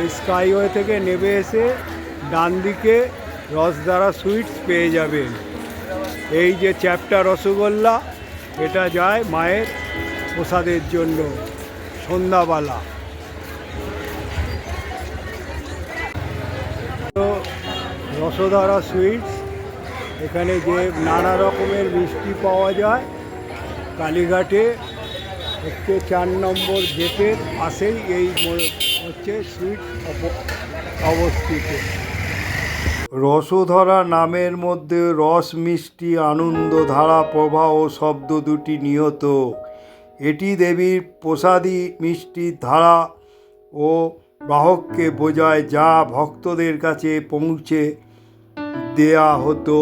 এই স্কাইওয়ে থেকে নেমে এসে ডান দিকে রসদারা সুইটস পেয়ে যাবেন। এই যে চ্যাপটা রসগোল্লা, এটা যায় মায়ের প্রসাদের জন্য, সন্ধ্যাবেলা। তো রসধারা সুইটস, এখানে যে নানা রকমের মিষ্টি পাওয়া যায়, কালীঘাটে হচ্ছে চার নম্বর গেটের পাশেই এই হচ্ছে সুইট অবস্থিত। রসধরা নামের মধ্যে রস, মিষ্টি, আনন্দ, ধারা, প্রবাহ শব্দ দুটি নিহত। এটি দেবীর প্রসাদী মিষ্টির ধারা ও বাহককে বোঝায় যা ভক্তদের কাছে পৌঁছে দেয়া হতো।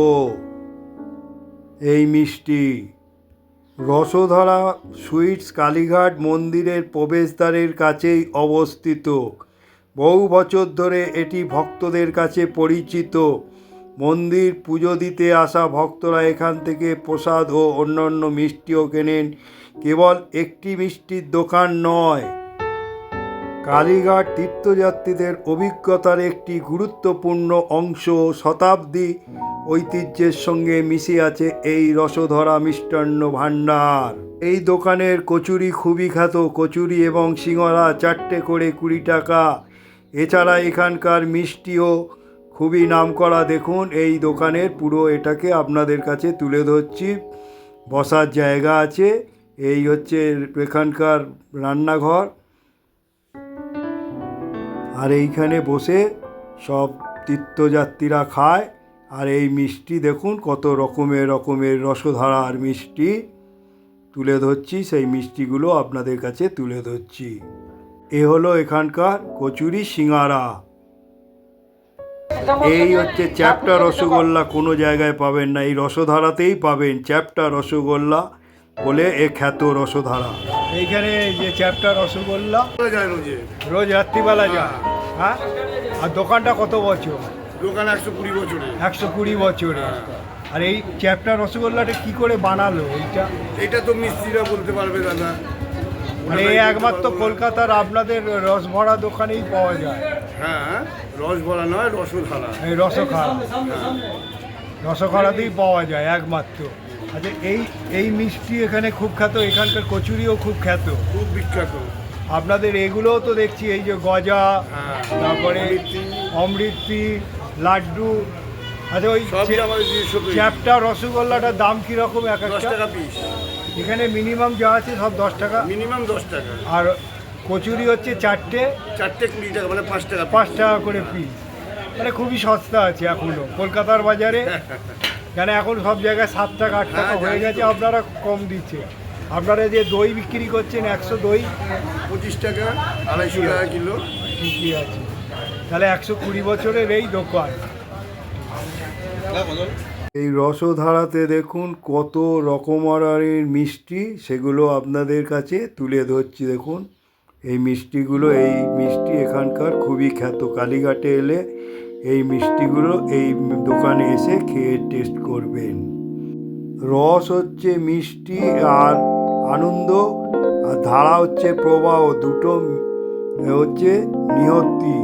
এই মিষ্টি রসধরা সুইটস কালীঘাট মন্দিরের প্রবেশদ্বারের কাছেই অবস্থিত। বহু বছর ধরে এটি ভক্তদের কাছে পরিচিত। মন্দির পুজো দিতে আসা ভক্তরা এখান থেকে প্রসাদ ও অন্যান্য মিষ্টিও কেনেন। কেবল একটি মিষ্টির দোকান নয়। কালীঘাট তীর্থযাত্রীদের অভিজ্ঞতার একটি গুরুত্বপূর্ণ অংশ শতাব্দী ঐতিহ্যের সঙ্গে মিশে আছে এই রসধরা মিষ্টান্ন ভাণ্ডার। এই দোকানের কচুরি খুবই খ্যাত, কচুরি এবং সিঙড়া চারটে করে কুড়ি টাকা। এছাড়া এখানকার মিষ্টিও খুবই নামকরা। দেখুন, এই দোকানের পুরো এটাকে আপনাদের কাছে তুলে ধরছি। বসার জায়গা আছে। এই হচ্ছে এখানকার রান্নাঘর। আর এইখানে বসে সব তীর্থযাত্রীরা খায়। আর এই মিষ্টি দেখুন কত রকমের রকমের রসধারার মিষ্টি। তুলে ধরছি সেই মিষ্টিগুলো আপনাদের কাছে তুলে ধরছি। এ হলো এখানকার কচুরি সিঙারা এই হচ্ছে চ্যাপটা রসগোল্লা কোনো জায়গায় পাবেন না। এই রসধারাতেই পাবেন চ্যাপটা রসগোল্লা বলে এ খ্যাত রসধারা। এইখানে যে চ্যাপটা রসগোল্লা রোজ রাত্রিবেলা যায়। হ্যাঁ? আর দোকানটা কত বছর? দোকান একশো কুড়ি বছরে একশো কুড়ি বছরে আর এই চ্যাপটা রসগোল্লাটা কি করে বানালো এইটা? এটা তো মিস্ত্রিরা বলতে পারবে দাদা। মানে এই একমাত্র কলকাতার আপনাদের রস ভরা দোকানেই পাওয়া যায়। হ্যাঁ রস ভরা নয় রসধারা। এই রসখাড়া। রসখাড়াতেই পাওয়া যায় একমাত্র। আচ্ছা এই এই মিষ্টি এখানে খুব খ্যাত এখানকার কচুরিও খুব খ্যাত। খুব বিখ্যাত। আপনাদের এগুলোও তো দেখছি এই যে গজা হ্যাঁ। তারপরে অমৃতি লাড্ডু আচ্ছা ওই। চ্যাপটা রসগোল্লাটার দাম কীরকম এক একটা? টাকা পিস এখানে মিনিমাম যা আছে সব দশ টাকা। মিনিমাম দশ টাকা। আর কচুরি হচ্ছে চারটে। চারটে কুড়ি টাকা মানে পাঁচ টাকা পাঁচ টাকা করে পিস মানে খুবই সস্তা আছে এখনও কলকাতার বাজারে। কেন এখন সব জায়গায় সাত টাকা আট টাকা হ্যাঁ, হয়ে গেছে আপনারা কম দিচ্ছে। আপনারা যে দই বিক্রি করছেন একশো দই? পঁচিশ টাকা আড়াইশো টাকা কিলো। ঠিকই আছে? তাহলে একশো কুড়ি বছরের এই দোকান। এই রসধারাতে দেখুন কত রকমারের মিষ্টি, সেগুলো আপনাদের কাছে তুলে ধরছি দেখুন। এই মিষ্টিগুলো, এই মিষ্টি এখানকার খুবই খ্যাত। কালীঘাটে এলে এই মিষ্টিগুলো এই দোকানে এসে খেয়ে টেস্ট করবেন। রস হচ্ছে মিষ্টি আর আনন্দ, আর ধারা হচ্ছে প্রবাহ। দুটো হচ্ছে নিহতি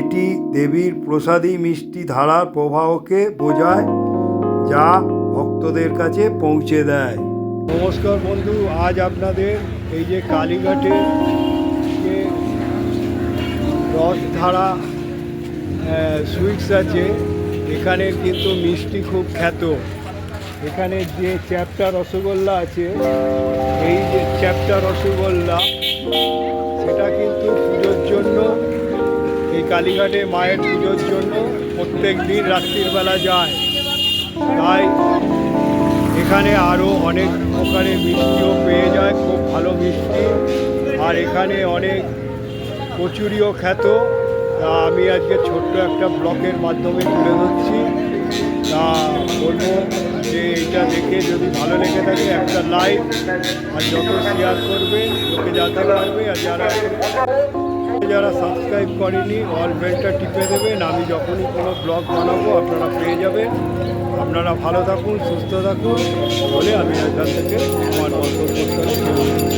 এটি দেবীর প্রসাদী মিষ্টি ধারার প্রবাহকে বোঝায়, যা ভক্তদের কাছে পৌঁছে দেয়। নমস্কার বন্ধু, আজ আপনাদের এই যে কালীঘাটে যে রসধারা সুইটস আছে, এখানে কিন্তু মিষ্টি খুব খ্যাত। এখানে যে চ্যাপটা রসগোল্লা আছে, এই যে চ্যাপটা রসগোল্লা, সেটা কিন্তু কালীঘাটে মায়ের পুজোর জন্য প্রত্যেক দিন রাত্রির বেলা যায়। তাই এখানে আরও অনেক প্রকারের মিষ্টিও পেয়ে যায়, খুব ভালো মিষ্টি। আর এখানে অনেক কচুরিও খ্যাত। তা আমি আজকে ছোট্ট একটা ব্লকের মাধ্যমে তুলে ধরছি। তা বলব যে এইটা দেখে যদি ভালো লেগে থাকে একটা লাইক আর যত শেয়ার করবে, লোকে জানতে পারবে আর যারা যারা সাবস্ক্রাইব করেনি অল বেলটা টিপে দেবেন। আমি যখনই কোনো ব্লগ বানাবো, আপনারা পেয়ে যাবেন। আপনারা ভালো থাকুন, সুস্থ থাকুন। বলে আমি এখান থেকে আমার মন্তব্য